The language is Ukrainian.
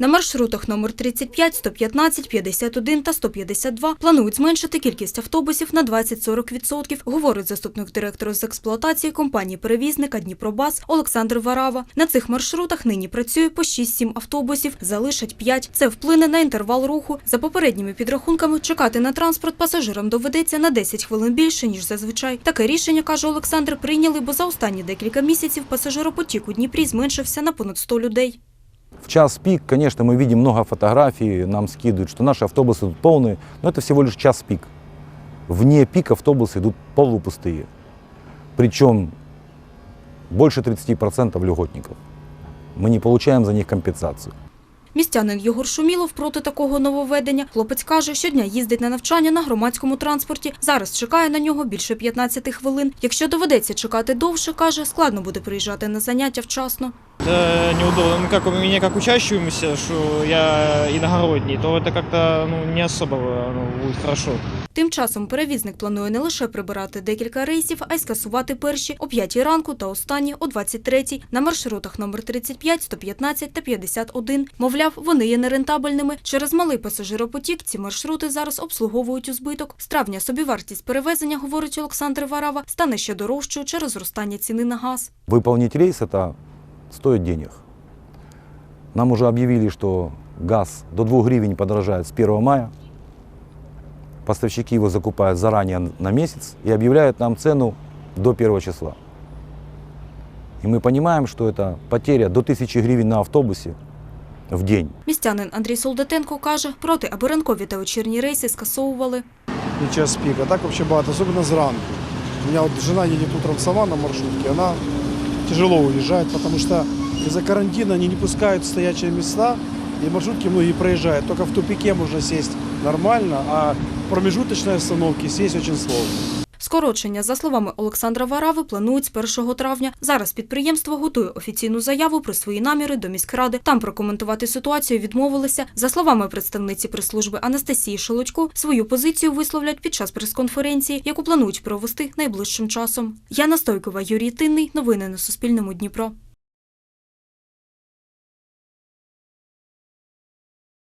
На маршрутах номер 35, 115, 51 та 152 планують зменшити кількість автобусів на 20-40%, говорить заступник директора з експлуатації компанії перевізника Дніпробас Олександр Варава. На цих маршрутах нині працює по 6-7 автобусів, залишать 5. Це вплине на інтервал руху. За попередніми підрахунками, чекати на транспорт пасажирам доведеться на 10 хвилин більше, ніж зазвичай. Таке рішення, каже Олександр, прийняли, бо за останні декілька місяців пасажиропотік у Дніпрі зменшився на понад 100 людей. В час пик, конечно, мы видим много фотографий, нам скидывают, что наши автобусы идут полные, но это всего лишь час пик. Вне пик автобусы идут полупустые. Причем больше 30% льготников. Мы не получаем за них компенсацию. Містянин Єгор Шумілов проти такого нововведення. Хлопець каже, щодня їздить на навчання на громадському транспорті. Зараз чекає на нього більше 15 хвилин. Якщо доведеться чекати довше, каже, складно буде приїжджати на заняття вчасно. Это неудобно. Ну, как у меня, как учащемуся, что я иногородний, то это как-то ну, не особо ну, будет хорошо. Тим часом перевізник планує не лише прибирати декілька рейсів, а й скасувати перші о 5 ранку та останні о 23 на маршрутах номер 35, 115 та 51. Мовляв, вони є нерентабельними. Через малий пасажиропотік ці маршрути зараз обслуговують у збиток. З травня собівартість перевезення, говорить Олександр Варава, стане ще дорожчою через зростання ціни на газ. Выполнить рейс это стоит денег. Нам уже объявили, что газ до 2 гривен подорожает с 1 мая. Поставщики его закупают заранее на месяц и объявляют нам цену до 1 числа. И мы понимаем, что это потеря до 1000 гривен на автобусе в день. Містянин Андрій Солдатенко каже, проти, аби ранкові та вечірні рейси скасовували. не час пик. А так вообще багато, особенно зранку. У меня вот жена едет утром сама на маршрутке, она тяжело уезжают, потому что из-за карантина они не пускают в стоячие места, и маршрутки многие проезжают. Только в тупике можно сесть нормально, а в промежуточной остановке сесть очень сложно. Скорочення, за словами Олександра Варави, планують з 1 травня. Зараз підприємство готує офіційну заяву про свої наміри до міськради. Там прокоментувати ситуацію відмовилися. За словами представниці прес-служби Анастасії Шелудько, свою позицію висловлять під час прес-конференції, яку планують провести найближчим часом. Яна Стойкова, Юрій Тинний. Новини на Суспільному Дніпро.